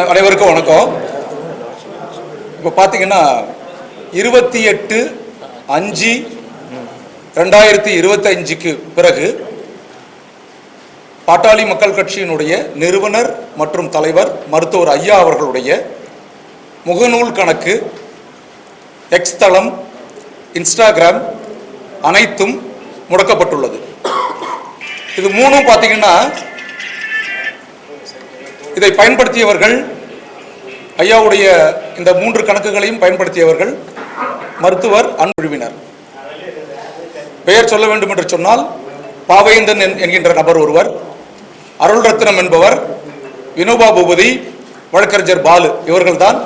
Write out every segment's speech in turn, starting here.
அனைவருக்கும் வணக்கம். இப்போ பார்த்தீங்கன்னா இருபத்தி எட்டு அஞ்சு ரெண்டாயிரத்தி இருபத்தஞ்சுக்கு பிறகு பாட்டாளி மக்கள் கட்சியினுடைய நிறுவனர் மற்றும் தலைவர் மருத்துவர் ஐயா அவர்களுடைய முகநூல் கணக்கு எக்ஸ் தளம் இன்ஸ்டாகிராம் அனைத்தும் முடக்கப்பட்டுள்ளது. இது மூணும் பார்த்தீங்கன்னா இதை பயன்படுத்தியவர்கள் ஐயாவுடைய இந்த மூன்று கணக்குகளையும் பயன்படுத்தியவர்கள் மருத்துவர் அன்புழுவினர் பெயர் சொல்ல வேண்டும் என்று சொன்னால் பாவேந்தன் என்- என்கின்ற நபர் ஒருவர் அருள் ரத்னம் என்பவர் வினோபா பூபதி வழக்கறிஞர் பாலு இவர்கள்தான்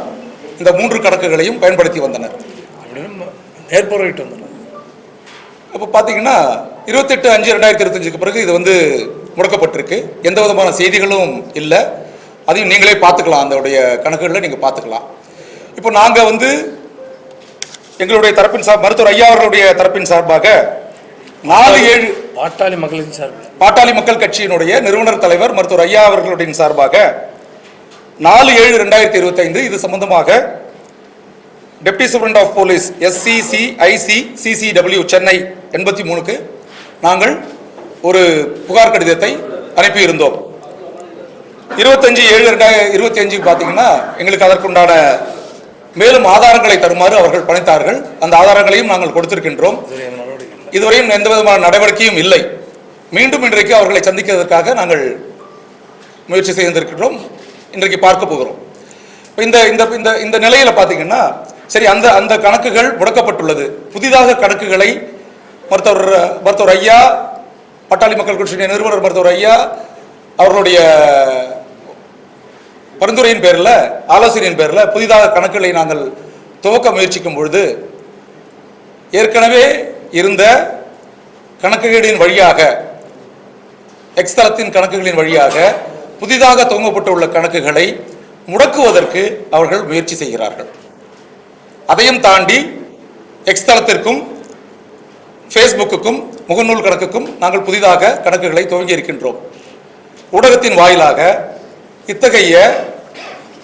இந்த மூன்று கணக்குகளையும் பயன்படுத்தி வந்தனர். நேர்பொருளிட்டு வந்துடும் அப்போ பார்த்தீங்கன்னா இருபத்தெட்டு அஞ்சு ரெண்டாயிரத்தி இருபத்தஞ்சுக்கு பிறகு இது வந்து முடக்கப்பட்டிருக்கு. எந்த விதமான செய்திகளும் இல்லை. அதையும் நீங்களே பார்த்துக்கலாம். அதோடைய கணக்குகளில் நீங்கள் பார்த்துக்கலாம். இப்போ நாங்கள் வந்து எங்களுடைய தரப்பின் சார் மருத்துவர் ஐயா அவர்களுடைய தரப்பின் சார்பாக நாலு ஏழு பாட்டாளி மக்களின் சார்பில் பாட்டாளி மக்கள் கட்சியினுடைய நிறுவனர் தலைவர் மருத்துவர் ஐயா அவர்களுடைய சார்பாக நாலு ஏழு ரெண்டாயிரத்தி இருபத்தைந்து இது சம்பந்தமாக deputy superintendent of police SCC IC CCW Chennai எண்பத்தி மூணுக்கு நாங்கள் ஒரு புகார் கடிதத்தை அனுப்பியிருந்தோம். இருபத்தஞ்சு ஏழு ரெண்டாயிரம் இருபத்தி அஞ்சுக்கு பார்த்தீங்கன்னா எங்களுக்கு அதற்குண்டான மேலும் ஆதாரங்களை தருமாறு அவர்கள் பணித்தார்கள். அந்த ஆதாரங்களையும் நாங்கள் கொடுத்திருக்கின்றோம். இதுவரையும் எந்த விதமான நடவடிக்கையும் இல்லை. மீண்டும் இன்றைக்கு அவர்களை சந்திக்கிறதற்காக நாங்கள் முயற்சி செய்திருக்கின்றோம். இன்றைக்கு பார்க்க போகிறோம். இப்போ இந்த இந்த இந்த இந்த நிலையில் பார்த்தீங்கன்னா சரி அந்த அந்த கணக்குகள் முடக்கப்பட்டுள்ளது. புதிதாக கணக்குகளை மருத்துவர் மருத்துவர் ஐயா பட்டாளி மக்கள் கட்சியினுடைய நிறுவனர் மருத்துவர் ஐயா அவர்களுடைய பரிந்துரையின் பேரில் ஆலோசனையின் பேரில் புதிதாக கணக்குகளை நாங்கள் துவக்க முயற்சிக்கும் பொழுது ஏற்கனவே இருந்த கணக்குகளின் வழியாக எக்ஸ்தலத்தின் கணக்குகளின் வழியாக புதிதாக துவங்கப்பட்டுள்ள கணக்குகளை முடக்குவதற்கு அவர்கள் முயற்சி செய்கிறார்கள். அதையும் தாண்டி எக்ஸ்தலத்திற்கும் ஃபேஸ்புக்குக்கும் முகநூல் கணக்குக்கும் நாங்கள் புதிதாக கணக்குகளை துவங்கி இருக்கின்றோம் ஊடகத்தின் வாயிலாக இத்தகைய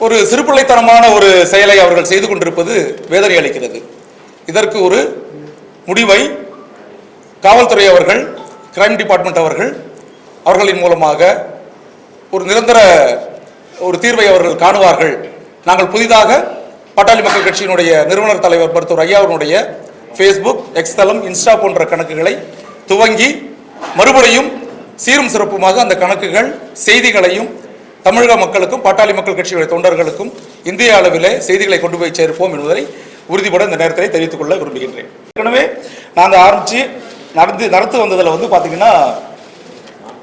ஒரு சிறுபிள்ளைத்தனமான ஒரு செயலை அவர்கள் செய்து கொண்டிருப்பது வேதனை அளிக்கிறது. இதற்கு ஒரு முடிவை காவல்துறை அவர்கள் கிரைம் டிபார்ட்மெண்ட் அவர்கள் அவர்களின் மூலமாக ஒரு நிரந்தர ஒரு தீர்வை அவர்கள் காணுவார்கள். நாங்கள் புதிதாக பட்டாளி மக்கள் கட்சியினுடைய நிறுவனர் தலைவர் மருத்துவர் ஐயாவினுடைய ஃபேஸ்புக் எக்ஸ் தளம் இன்ஸ்டா போன்ற கணக்குகளை துவங்கி மறுபடியும் சீரும் சிறப்புமாக அந்த கணக்குகள் செய்திகளையும் தமிழக மக்களுக்கும் பாட்டாளி மக்கள் கட்சியுடைய தொண்டர்களுக்கும் இந்திய அளவிலே செய்திகளை கொண்டு போய் சேர்ப்போம் என்பதை உறுதிபட இந்த நேரத்தில் தெரிவித்துக் கொள்ள விரும்புகின்றேன். ஏற்கனவே நாங்கள் ஆரம்பித்து நடந்து நடத்து வந்ததில் வந்து பார்த்தீங்கன்னா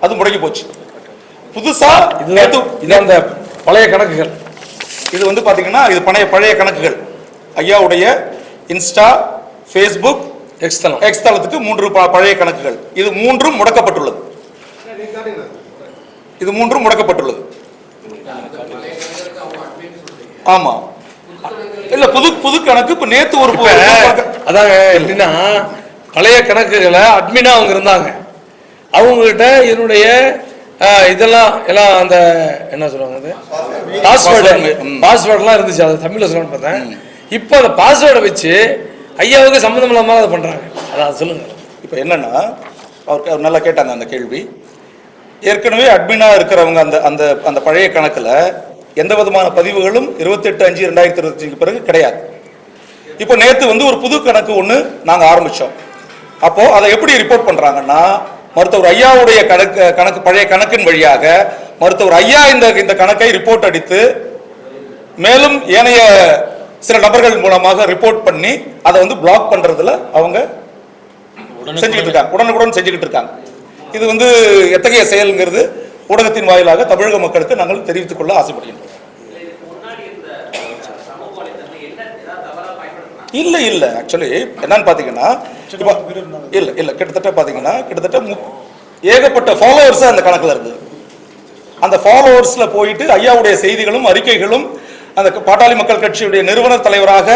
அது முடங்கி போச்சு. புதுசா இதுதான் நேத்து இது அந்த பழைய கணக்குகள். இது வந்து பாத்தீங்கன்னா இது பழைய பழைய கணக்குகள். ஐயாவுடைய இன்ஸ்டா ஃபேஸ்புக் எக்ஸ் தளம் எக்ஸ் தளத்துக்கு மூன்று பழைய கணக்குகள். இது மூன்றும் முடக்கப்பட்டுள்ளது. இது மூன்றும் முடக்கப்பட்டுள்ளது. ஆமா. இல்ல புது புது கணக்கு இப்ப நேத்து ஒரு அதாங்க எப்படின்னா பழைய கணக்குகளை அட்மினா அவங்க இருந்தாங்க. அவங்ககிட்ட என்னுடைய இதெல்லாம் எல்லாம் அந்த என்ன சொல்லுவாங்க அது? பாஸ்வேர்டு. பாஸ்வேர்டெலாம் இருந்துச்சு அதை தமிழில் சொல்லணும்னு பார்த்தேன். இப்போ அந்த பாஸ்வேர்டை வச்சு ஐயாவுக்கு சம்மந்தம் இல்லாமல் அதை பண்ணுறாங்க அதான் சொல்லுங்க. இப்போ என்னன்னா அவருக்கு அவர் நல்லா கேட்டாங்க அந்த கேள்வி. ஏற்கனவே அட்மினா இருக்கிறவங்க அந்த அந்த அந்த பழைய கணக்குல எந்த விதமான பதிவுகளும் இருபத்தெட்டு அஞ்சு ரெண்டாயிரத்தி இருபத்தஞ்சுக்கு பிறகு கிடையாது. இப்போ நேத்து வந்து ஒரு புது கணக்கு ஒன்று நாங்கள் ஆரம்பிச்சோம். அப்போ அதை எப்படி ரிப்போர்ட் பண்றாங்கன்னா மருத்துவர் ஐயாவுடைய கணக்கு கணக்கு பழைய கணக்கின் வழியாக மருத்துவர் ஐயா இந்த இந்த கணக்கை ரிப்போர்ட் அடித்து மேலும் ஏனைய சில நபர்கள் மூலமாக ரிப்போர்ட் பண்ணி அதை வந்து பிளாக் பண்றதுல அவங்க செஞ்சுக்கிட்டு இருக்காங்க. உடனுக்குடன் செஞ்சுக்கிட்டு இருக்காங்க. இது வந்து எத்தகைய செயல்ங்கிறது ஊடகத்தின் வாயிலாக தமிழக மக்களுக்கு நாங்கள் தெரிவித்துக் கொள்ள ஆசைப்படுகின்றோம். இல்லை ஆக்சுவலி என்னன்னு பார்த்தீங்கன்னா இப்ப இல்லை இல்லை. கிட்டத்தட்ட பார்த்தீங்கன்னா கிட்டத்தட்ட ஏகப்பட்ட ஃபாலோவர்ஸாக அந்த கணக்கில் இருக்குது அந்த ஃபாலோவர்ஸில் போயிட்டு ஐயாவுடைய செய்திகளும் அறிக்கைகளும் அந்த பாட்டாளி மக்கள் கட்சியுடைய நிறுவனர் தலைவராக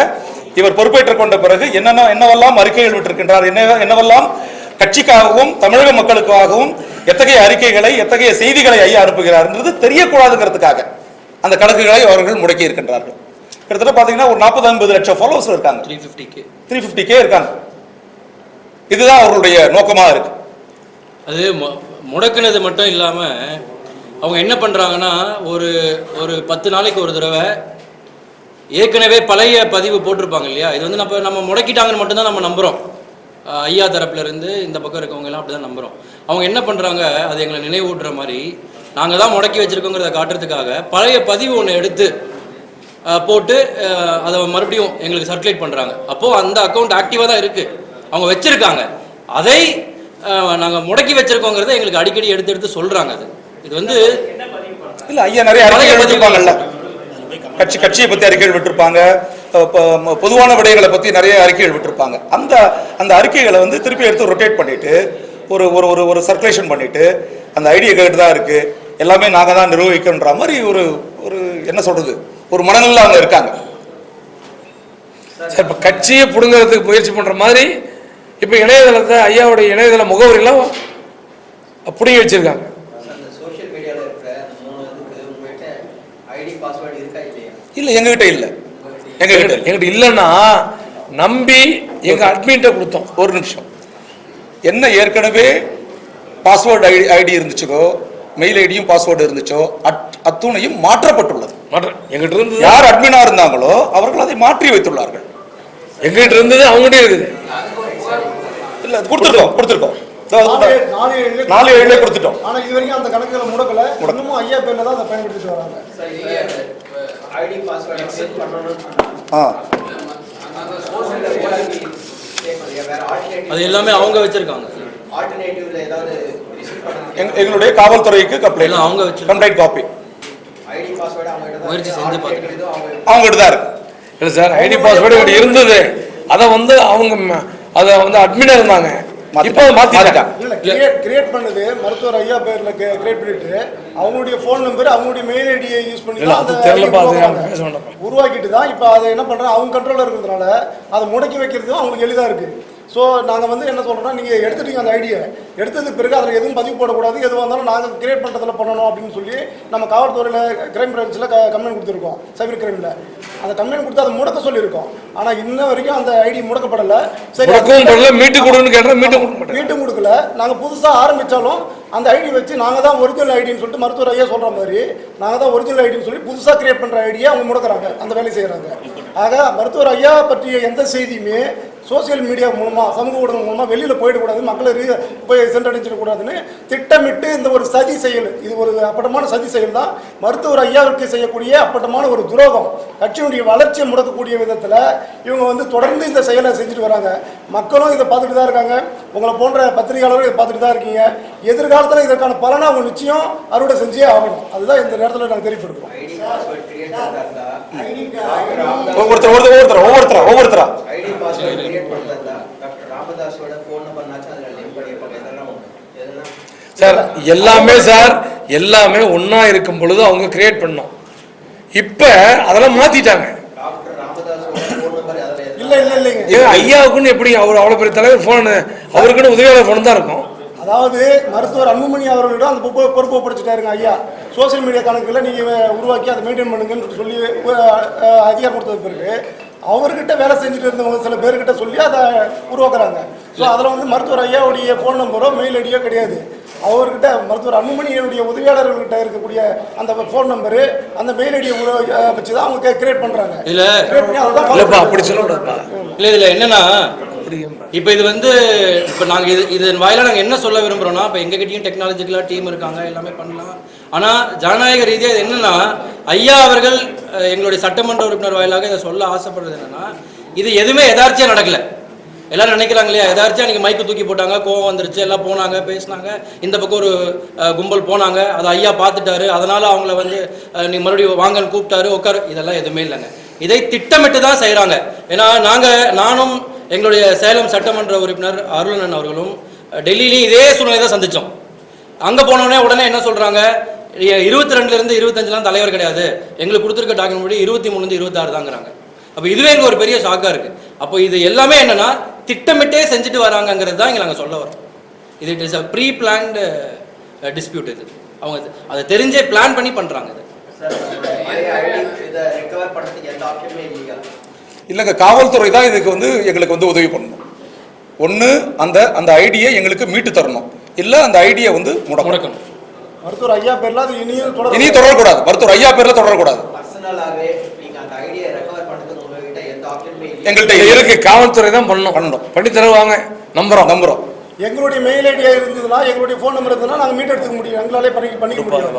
இவர் பொறுப்பேற்றுக் கொண்ட பிறகு என்னென்ன என்னவெல்லாம் அறிக்கைகள் விட்டிருக்கின்றார் என்ன என்னவெல்லாம் கட்சிக்காகவும் தமிழக மக்களுக்காகவும் எத்தகைய அறிக்கைகளை எத்தகைய செய்திகளை ஐயா அனுப்புகிறார்ன்றது தெரியக்கூடாதுங்கிறதுக்காக அந்த கணக்குகளை அவர்கள் முடக்கி இருக்கின்றார்கள். கிட்டத்தட்ட பார்த்தீங்கன்னா ஒரு நாற்பது ஐம்பது லட்சம் ஃபாலோவர்ஸ் இருக்காங்க. Three fifty K three fifty K இருக்காங்க. இதுதான் அவர்களுடைய நோக்கமாக இருக்கு. அது முடக்குனது மட்டும் இல்லாமல் அவங்க என்ன பண்ணுறாங்கன்னா ஒரு ஒரு பத்து நாளைக்கு ஒரு தடவை ஏற்கனவே பழைய பதிவு போட்டிருப்பாங்க இல்லையா? இது வந்து நம்ம நம்ம முடக்கிட்டாங்கன்னு மட்டும்தான் நம்ம நம்புகிறோம் ஐயா தரப்புல இருந்து இந்த பக்கம் இருக்கவங்க எல்லாம் அப்படி தான் நம்புகிறோம் அவங்க என்ன பண்ணுறாங்க அது எங்களை நினைவூட்டுற மாதிரி நாங்கள் தான் முடக்கி வச்சுருக்கோங்கிறத காட்டுறதுக்காக பழைய பதிவு ஒன்று எடுத்து போட்டு அதை மறுபடியும் எங்களுக்கு சர்க்குலேட் பண்ணுறாங்க அப்போது அந்த அக்கௌண்ட் ஆக்டிவாக தான் இருக்குது அவங்க வச்சுருக்காங்க. அதை நாங்கள் முடக்கி வச்சுருக்கோங்கிறத எங்களுக்கு அடிக்கடி எடுத்து எடுத்து சொல்கிறாங்க அது. இது வந்து இல்ல ஐயா நிறைய பழைய கட்சி கட்சியை பற்றி அறிக்கைகள் விட்டுருப்பாங்க. பொதுவான விடயங்களை பற்றி நிறைய அறிக்கைகள் விட்டுருப்பாங்க. அந்த அந்த அறிக்கைகளை வந்து திருப்பி எடுத்து ரொட்டேட் பண்ணிவிட்டு ஒரு ஒரு ஒரு ஒரு சர்க்குலேஷன் பண்ணிவிட்டு அந்த ஐடியா கேட்டு தான் இருக்குது எல்லாமே நாங்கள் தான் நிர்வகிக்கன்ற மாதிரி ஒரு ஒரு என்ன சொல்கிறது ஒரு மனநிலை அவங்க இருக்காங்க. சார் இப்போ கட்சியை பிடுங்கிறதுக்கு முயற்சி பண்ணுற மாதிரி இப்போ இணையதளத்தை ஐயாவுடைய இணையதள முகவரிலாம் பிடுங்கி வச்சிருக்காங்க அந்த சோஷியல் மீடியால இருக்கிற அந்த மூணு இதுக்கு உங்ககிட்ட ஐடி பாஸ்வேர்டு இருக்கா இல்லையா இல்ல எங்ககிட்ட இல்ல. எங்ககிட்ட. எங்கிட்ட இல்லைன்னா நம்பி எங்க அட்மின்ட்ட கொடுத்தோம். ஒரு நிமிஷம். என்ன ஏற்கனவே பாஸ்வேர்டு ஐடி ஐடி இருந்துச்சோ மெயில் ஐடியும் பாஸ்வேர்டு இருந்துச்சோ அத்- அத்துணையும் மாற்றப்பட்டுள்ளது. மாற்ற எங்கிட்ட இருந்தது யார் அட்மினா இருந்தாங்களோ அவர்கள் அதை மாற்றி வைத்துள்ளார்கள். எங்கிட்ட இருந்தது அவங்ககிட்ட இருக்குது. இல்ல கொடுத்துருக்கோம் கொடுத்துருக்கோம். நாலு அது- ஏழு- நாலு ஏழு நாலு ஏழுல கொடுத்துட்டோம். ஆனா இது வரைக்கும் அந்த கணக்குகளை முடக்கல. இன்னமும் ஐயா பேர்ல தான் அதை பயன்படுத்திட்டு வராங்க. ஐடி பாஸ்வேர்டு ஆ. சோஷியல்ல வேற ஆல்டர்னேட்டிவ் அது எல்லாமே அவங்க வச்சுருக்காங்க. ஆல்டர்னேட்டிவ்ல ஏதாவது எங்களுடைய காவல்துறைக்கு கம்ப்ளைண்ட் எல்லாம் அவங்க வச்சிருக்காங்க. கம்ப்ளைண்ட் காப்பி ஐடி பாஸ்வேர்டு அவங்க கிட்ட தான் முயற்சி இருக்கு. செஞ்சு alternative பார்த்துட்டு. எதுவும் அவங்க அவங்ககிட்ட தான் இருக்கு. இல்லை சார் ஐடி பாஸ்வேர்டு இருந்தது. அதை வந்து அவங்க அதை வந்து அட்மினாக இருந்தாங்க. இப்போ இல்ல கிரியேட் கிரியேட் பண்ணது மருத்துவர் ஐயா பேர்ல கிரியேட் பண்ணிட்டு அவங்களுடைய ஃபோன் நம்பர் அவங்களுடைய மெயில் ஐடியை யூஸ் பண்ணி. உருவாக்கிட்டு தான் இப்போ அதை என்ன பண்றாங்க? அவங்க கண்ட்ரோல்ல இருக்கிறதுனால அதை முடக்கி வைக்கிறதும் அவங்களுக்கு எளிதா இருக்கு. ஸோ நாங்கள் வந்து என்ன சொல்றோம்னா நீங்கள் எடுத்துட்டீங்க அந்த ஐடியை எடுத்ததுக்கு பிறகு அதில் எதுவும் பதிவு போடக்கூடாது. எதுவாக இருந்தாலும் நாங்கள் கிரியேட் பண்ணுறதுல பண்ணணும் அப்படின்னு சொல்லி நம்ம காவல்துறையில் கிரைம் பிரான்ச்சில் கம்ப்ளைண்ட் கொடுத்துருக்கோம். சைபர் கிரைமில் அந்த கம்ப்ளைண்ட் கொடுத்து அதை முடக்க சொல்லியிருக்கோம். ஆனால் இன்ன வரைக்கும் அந்த ஐடி முடக்கப்படலை. சரி மீட்டு கொடுன்னு கேட்டால் மீட்டு வீட்டு கொடுக்கல. நாங்கள் புதுசாக ஆரம்பித்தாலும் அந்த ஐடி வச்சு நாங்கள் தான் ஒரிஜினல் ஐடின்னு சொல்லிட்டு மருத்துவர் ஐயா சொல்கிற மாதிரி நாங்கள் தான் ஒரிஜினல் ஐடின்னு சொல்லி புதுசாக கிரியேட் பண்ணுற ஐடியை அவங்க முடக்குறாங்க. அந்த வேலையை செய்கிறாங்க ஆக மருத்துவர் ஐயா பற்றிய எந்த செய்தியுமே சோஷியல் மீடியா மூலமாக சமூக ஊடகம் மூலமாக வெளியில் போயிடக்கூடாது மக்களை ரீ போய் சென்றடைஞ்சிடக்கூடாதுன்னு திட்டமிட்டு இந்த ஒரு சதி செயல் இது ஒரு அப்பட்டமான சதி செயல் தான். மருத்துவர் ஐயாவிற்கு செய்யக்கூடிய அப்பட்டமான ஒரு துரோகம். கட்சியினுடைய வளர்ச்சியை முடக்கக்கூடிய விதத்தில் இவங்க வந்து தொடர்ந்து இந்த செயலை செஞ்சுட்டு வராங்க. மக்களும் இதை பார்த்துட்டு தான் இருக்காங்க. உங்களை போன்ற பத்திரிகையாளரும் இதை பார்த்துட்டு தான் இருக்கீங்க. எதிர்காலத்தில் இதற்கான பலனை அவங்க நிச்சயம் அறுவடை செஞ்சே ஆகணும். அதுதான் இந்த நேரத்தில் நாங்கள் தெரிவிப்பெடுக்கிறோம் ஒவ்வொருத்தர் ஒவ்வொருத்தர் ஒவ்வொருத்தரா ஒவ்வொருத்தரா ஐடி பாஸ்வேர்டு கிரியேட் பண்றதா டாக்டர் ராமதாஸோட ஃபோன் நம்பர்னாச்சும் அதுல லிங்க் பண்ணிருப்பாங்க இதெல்லாம் ஒண்ணு. இதெல்லாம் சார் எல்லாமே சார் எல்லாமே ஒன்றா இருக்கும் பொழுது அவங்க கிரியேட் பண்ணோம் இப்போ அதெல்லாம் மாற்றிட்டாங்க டாக்டர் ராமதாஸோட ஃபோன் நம்பர் அதுல எதுவும் இல்லை இல்லை இல்லைங்க. ஏன் ஐயாவுக்குன்னு எப்படி அவர் அவ்வளோ பெரிய தலைவர் ஃபோனு அவருக்குன்னு உதவியாளர் ஃபோன் தான் இருக்கும். அதாவது மருத்துவர் அன்புமணி அவர்களிடம் அந்த பொறுப்பு பொறுப்பு ஒப்படைச்சிட்டாருங்க ஐயா. சோஷியல் மீடியா கணக்குல நீங்கள் உருவாக்கி அதை மெயின்டைன் பண்ணுங்கன்னு சொல்லி அதிகாரம் கொடுத்தது பிறகு அவர்கிட்ட வேலை செஞ்சுட்டு இருந்தவங்க சில பேர்கிட்ட சொல்லி அதை உருவாக்குறாங்க. ஸோ அதில் வந்து மருத்துவர் ஐயாவுடைய ஃபோன் நம்பரோ மெயில் ஐடியோ கிடையாது. அவர்கிட்ட மருத்துவர் அன்புமணியினுடைய உதவியாளர்கள்கிட்ட இருக்கக்கூடிய அந்த ஃபோன் நம்பரு அந்த மெயில் ஐடியை வச்சு தான் அவங்க கிரியேட் பண்ணுறாங்க இல்ல. கிரியேட் பண்ணி அதை தான் இல்லைப்பா அப்படி சொல்லக்கூடாதுப்பா. இல்லை இதில் என்னன்னா இப்போ இது வந்து இப்போ நாங்கள் இது இதன் வாயிலாக நாங்கள் என்ன சொல்ல விரும்புகிறோம்னா இப்போ எங்ககிட்டயும் டெக்னாலஜிக்கலாக டீம் இருக்காங்க எல்லாமே பண்ணலாம். ஆனால் ஜனநாயக ரீதியாக இது என்னென்னா ஐயா அவர்கள் எங்களுடைய சட்டமன்ற உறுப்பினர் வாயிலாக இதை சொல்ல ஆசைப்படுறது என்னென்னா இது எதுவுமே எதார்த்தியாக நடக்கலை. எல்லாரும் நினைக்கிறாங்க இல்லையா எதாச்சும் நீங்கள் மைக்கு தூக்கி போட்டாங்க கோவம் வந்துருச்சு எல்லாம் போனாங்க பேசினாங்க. இந்த பக்கம் ஒரு கும்பல் போனாங்க அதை ஐயா பார்த்துட்டாரு. அதனால் அவங்கள வந்து நீங்கள் மறுபடியும் வாங்கன்னு கூப்பிட்டாரு உட்காரு. இதெல்லாம் எதுவுமே இல்லைங்க. இதை திட்டமிட்டு தான் செய்கிறாங்க ஏன்னா நாங்கள் நானும் எங்களுடைய சேலம் சட்டமன்ற உறுப்பினர் அருளனன் அவர்களும் டெல்லியிலையும் இதே சூழ்நிலை தான் சந்தித்தோம் அங்கே போனோடனே உடனே என்ன சொல்கிறாங்க இருபத்தி ரெண்டுலேருந்து இருபத்தஞ்சுலாம் தலைவர் கிடையாது. எங்களுக்கு கொடுத்துருக்க டாக்குமெண்ட் படி இருபத்தி மூணுலேருந்து இருபத்தாறு தாங்கிறாங்க. அப்போ இதுவே எங்களுக்கு ஒரு பெரிய ஷாக்காக இருக்குது அப்போ இது எல்லாமே என்னன்னா திட்டமிட்டே செஞ்சுட்டு வராங்கங்கிறது தான் இங்கே நாங்கள் சொல்ல வரோம். இது it is a pre planned dispute இது. அவங்க அதை தெரிஞ்சே பிளான் பண்ணி பண்ணுறாங்க இது. இல்லைங்க காவல்துறை தான் இதுக்கு வந்து எங்களுக்கு வந்து உதவி பண்ணணும். ஒன்று அந்த அந்த ஐடியை எங்களுக்கு மீட்டு தரணும். இல்லை அந்த ஐடியை வந்து முடக்கணும். முடக்கணும். மருத்துவர் ஐயா பேர்ல அது இனியும் தொடர் இனி தொடரக்கூடாது. மருத்துவர் ஐயா பேர்ல தொடரக்கூடாது. எங்கள்கிட்ட இருக்கு. காவல்துறை தான் பண்ணணும். பண்ணணும். பண்ணி தருவாங்க. நம்புறோம். நம்புறோம். எங்களுடைய மெயில் ஐடியா இருந்ததுன்னா எங்களுடைய ஃபோன் நம்பர் இருந்ததுன்னா நாங்கள் மீட் எடுத்துக்க முடியும். எங்களாலே பண்ணி பண்ணிக்க முடியும்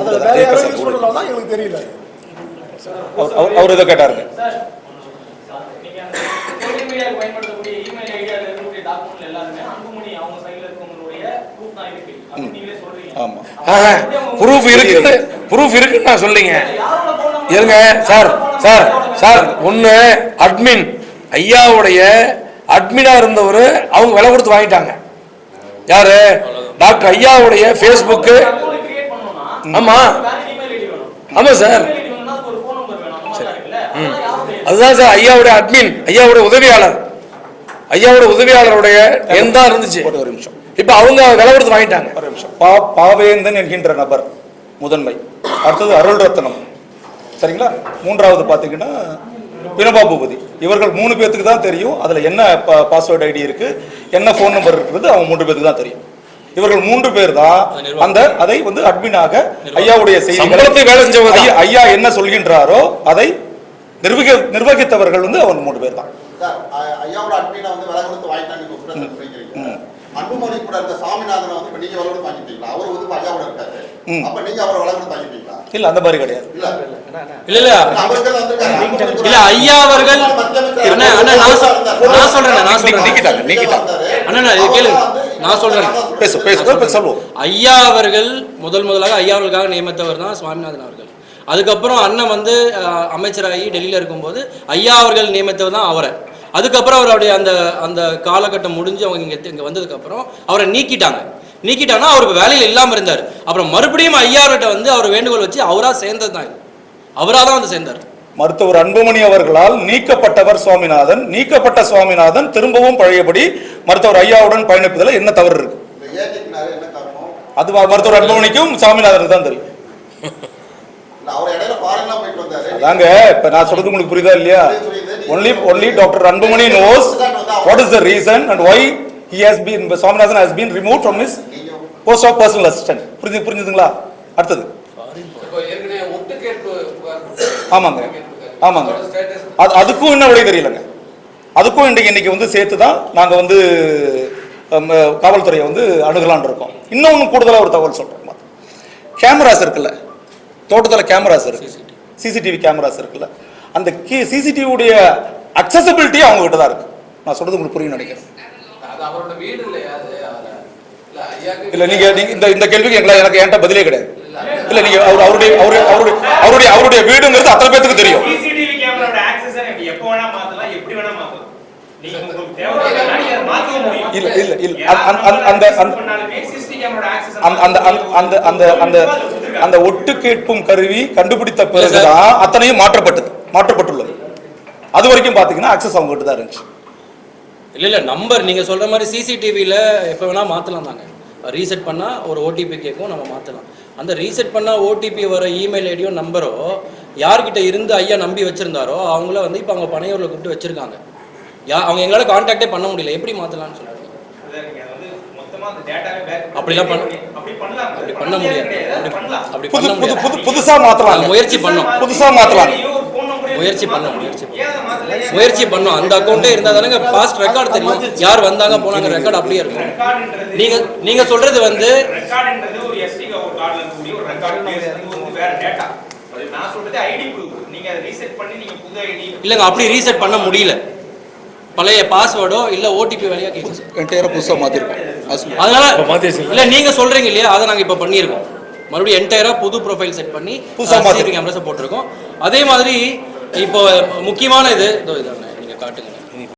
அதில் வேற யாரும் யூஸ் தான் எங்களுக்கு தெரியல. அவர் இதை கேட்டாருங்க. மீடியாவுக்கு பயன்படுத்தக்கூடிய இமெயில் ஐடியால இருக்கக்கூடிய டாக்குமெண்ட் எல்லாருமே அன்புமணி அவங்க சைடுல இருக்கவங்களுடைய ப்ரூஃப் தான் இருக்கு. நீங்களே சொல்றீங்க. ஆமாம் ப்ரூஃப் இருக்குன்னு ப்ரூஃப் இருக்குன்னு நான் சொல்லிங்க. இருங்க சார் சார் சார் ஒன்று அட்மின் ஐயாவுடைய அட்மினா இருந்தவர் அவங்க விலை கொடுத்து வாங்கிட்டாங்க. யாரு? டாக்டர் ஐயாவுடைய ஃபேஸ்புக்கு அக்கௌண்ட் கிரியேட் பண்ணனும்னா ஆமா. வேற இமெயில் ஐடி வேணும். ஆமா சார். இமெயில் அதுதான் சார் ஐயாவுடைய அட்மின் ஐயாவுடைய உதவியாளர். ஐயாவுடைய உதவியாளருடைய எண் தான் இருந்துச்சு. ஒரு நிமிஷம். இப்போ அவங்க விலை கொடுத்து வாங்கிட்டாங்க. ஒரு நிமிஷம். பா பாவேந்தன் என்கின்ற நபர் முதன்மை. அடுத்தது அருள் ரத்னம் சரிங்களா? மூன்றாவது பார்த்தீங்கன்னா வினோபா பூபதி இவர்கள் மூணு பேத்துக்கு தான் தெரியும். அதில் என்ன பாஸ்வேர்டு ஐடி இருக்கு என்ன ஃபோன் நம்பர் இருக்குது அவங்க மூன்று பேத்துக்கு தான் தெரியும். இவர்கள் மூன்று பேர் தான் அந்த அதை வந்து அட்மினாக ஐயாவுடைய. ஐயா- ஐயா என்ன சொல்கின்றாரோ அதை நிர்வகி நிர்வகித்தவர்கள் வந்து அவங்க மூன்று பேர் தான். அன்புமணி கூட சாமிநாதனை வந்து இப்ப வாங்கிட்டீங்களா? அவர் வந்து இருக்காரு. அப்ப அவரை வாங்கிட்டீங்களா? இல்லை அந்த மாதிரி கிடையாது. இல்ல. இல்ல இல்ல. ஐயா அவர்கள் அண்ணா அண்ணா நான் நான் சொல்றேன் நான் சொல்றேன். நீக்கிட்டாங்க நீக்கிட்டாங்க. அண்ணா, நான் இது கேளுங்க. நான் சொல்றேன். பேசு பேசு பேச சொல்லுவோம் ஐயா அவர்கள் முதல் முதலாக ஐயா அவர்களுக்காக நியமித்தவர் தான் சுவாமிநாதன் அவர்கள். அதுக்கப்புறம் அண்ணன் வந்து அமைச்சராகி டெல்லியில் இருக்கும்போது ஐயா அவர்கள் நியமித்தவர் தான் அவரை. அதுக்கப்புறம் அவருடைய அந்த அந்த காலகட்டம் முடிஞ்சு அவங்க இங்கே இங்கே வந்ததுக்கப்புறம் அவரை நீக்கிட்டாங்க. நீக்கிட்டாங்கன்னா அவர் இப்ப வேலையில் இல்லாமல் இருந்தார். அப்புறம் மறுபடியும் ஐயா அவர்கிட்ட வந்து அவர் வேண்டுகோள் வச்சு அவராக சேர்ந்தது தான் இது. அவராக தான் வந்து சேர்ந்தார். மருத்துவர் அன்புமணி அவர்களால் நீக்கப்பட்டவர் சுவாமிநாதன் நீக்கப்பட்ட சுவாமிநாதன் திரும்பவும் பழையபடி மருத்துவர் ஐயாவுடன் பயணிப்பதில் என்ன தவறு இருக்கு? அது மருத்துவர் அன்புமணிக்கும் சாமிநாதனுக்கு தான் தெரியும். அதாங்க இப்ப நான் சொல்றது உங்களுக்கு புரியுதா இல்லையா? Only only doctor Anbumani knows what is the reason and why he has been Swaminathan has been remove from his post of personal assistant புரிஞ்சு புரிஞ்சுதுங்களா? அடுத்தது. ஆமாங்க. ஆமாங்க. அது அதுக்கும் என்ன வழி தெரியலங்க. அதுக்கும் இன்னைக்கு இன்னைக்கு வந்து சேர்த்து தான் நாங்கள் வந்து காவல்துறையை வந்து அணுகலான் இருக்கோம். இன்னொன்று கூடுதலாக ஒரு தகவல் சொல்கிறோம் கேமராஸ் இருக்குல்ல? தோட்டத்தில் கேமராஸ் இருக்கு. சிசிடிவி கேமராஸ் இருக்குல்ல. அந்த கி சிசிடிவியுடைய அக்சசபிலிட்டி அவங்க கிட்ட தான் இருக்கு. நான் சொல்றது உங்களுக்கு புரியும் நினைக்கிறேன். இல்ல நீங்க நீங்க இந்த இந்த கேள்விக்கு எங்களை எனக்கு என்கிட்ட பதிலே கிடையாது. இல்ல நீங்க அவர் அவருடைய அவருடைய அவருடைய அவருடைய அவருடைய வீடுங்கிறது அத்தனை பேத்துக்கு தெரியும். சிசிடிவி கேமராவோட ஆக்சஸ் எப்போ வேணா மாத்தலாம் எப்படி வேணா மாத்தலாம். நீங்க உங்களுக்கு தேவைப்படுறதுனா இல்ல இல்ல இல்ல. அந்த- அந்த அந்த அந்த அந்த அந்த அந்த அந்த அந்த அந்த அந்த ஒட்டு கேட்பும் கருவி கண்டுபிடித்த பிறகுதான் அத்தனையும் மாற்றப்பட்டது மாற்றப்பட்டுள்ளது. அது வரைக்கும் பாத்தீங்கன்னா அக்சஸ் அவங்க கிட்ட தான் இருந்துச்சு. இல்லை இல்லை நம்பர் நீங்கள் சொல்கிற மாதிரி சிசிடிவியில் எப்போ வேணால் மாற்றலாம் தாங்க. ரீசெட் பண்ணால் ஒரு ஓடிபி கேட்கும் நம்ம மாற்றலாம் அந்த ரீசெட் பண்ணால் ஓடிபி வர இமெயில் ஐடியோ நம்பரோ யார்கிட்ட இருந்து ஐயா நம்பி வச்சுருந்தாரோ அவங்கள வந்து இப்போ அவங்க பனையூரில் கூப்பிட்டு வச்சுருக்காங்க. யா அவங்க எங்களால் காண்டாக்டே பண்ண முடியல. எப்படி மாற்றலாம்னு சொல்லுவாங்க நீங்க அதை வந்து மொத்தமா அந்த டேட்டாவே பேக் அப்படிலாம் பண்ண- அப்படி பண்ண முடியாது. அப்படி புது பண்ண புது புது புதுசா மாத்தலாம். நாங்க முயற்சி பண்ணோம். புதுசா மாத்தலாம். முயற்சி பண்ணோம் முயற்சி முயற்சி பண்ணோம். அந்த அக்கௌண்ட்டே இருந்தால் தானே பாஸ்ட் ரெக்கார்டு தெரியும். யார் வந்தாங்க போனாங்க ரெக்கார்டு அப்படியே இருக்கும். ரெக்கார்டுன்றது நீங்க நீங்க சொல்றது வந்து ரெக்கார்டுன்றது ஒரு எஸ்டி ஒரு கார்டுல இருக்கக்கூடிய ஒரு ரெக்கார்டு பேசுறது வந்து வேற டேட்டா அது நான் சொல்றது ஐடி ப்ரூஃப் நீங்க அதை ரீசெட் பண்ணி நீங்க புது ஐடி இல்லைங்க அப்படி ரீசெட் பண்ண முடியல. பழைய பாஸ்வேர்டோ இல்ல ஓடிபி வழியா கேட்குது என்டையரா புதுசா மாத்திருக்கோம். அது அதனால இப்ப மாத்தி வச்சிருக்கோம். இல்ல நீங்க சொல்றீங்க இல்லையா? அதை நாங்க இப்ப பண்ணியிருக்கோம். மறுபடியும் என்டையரா புது ப்ரொஃபைல் செட் பண்ணி புதுசா மாத்தி- கேமராஸை போட்டிருக்கோம். அதே மாதிரி இப்போ முக்கியமான இது இதோ இதாங்க நீங்க காட்டுங்க.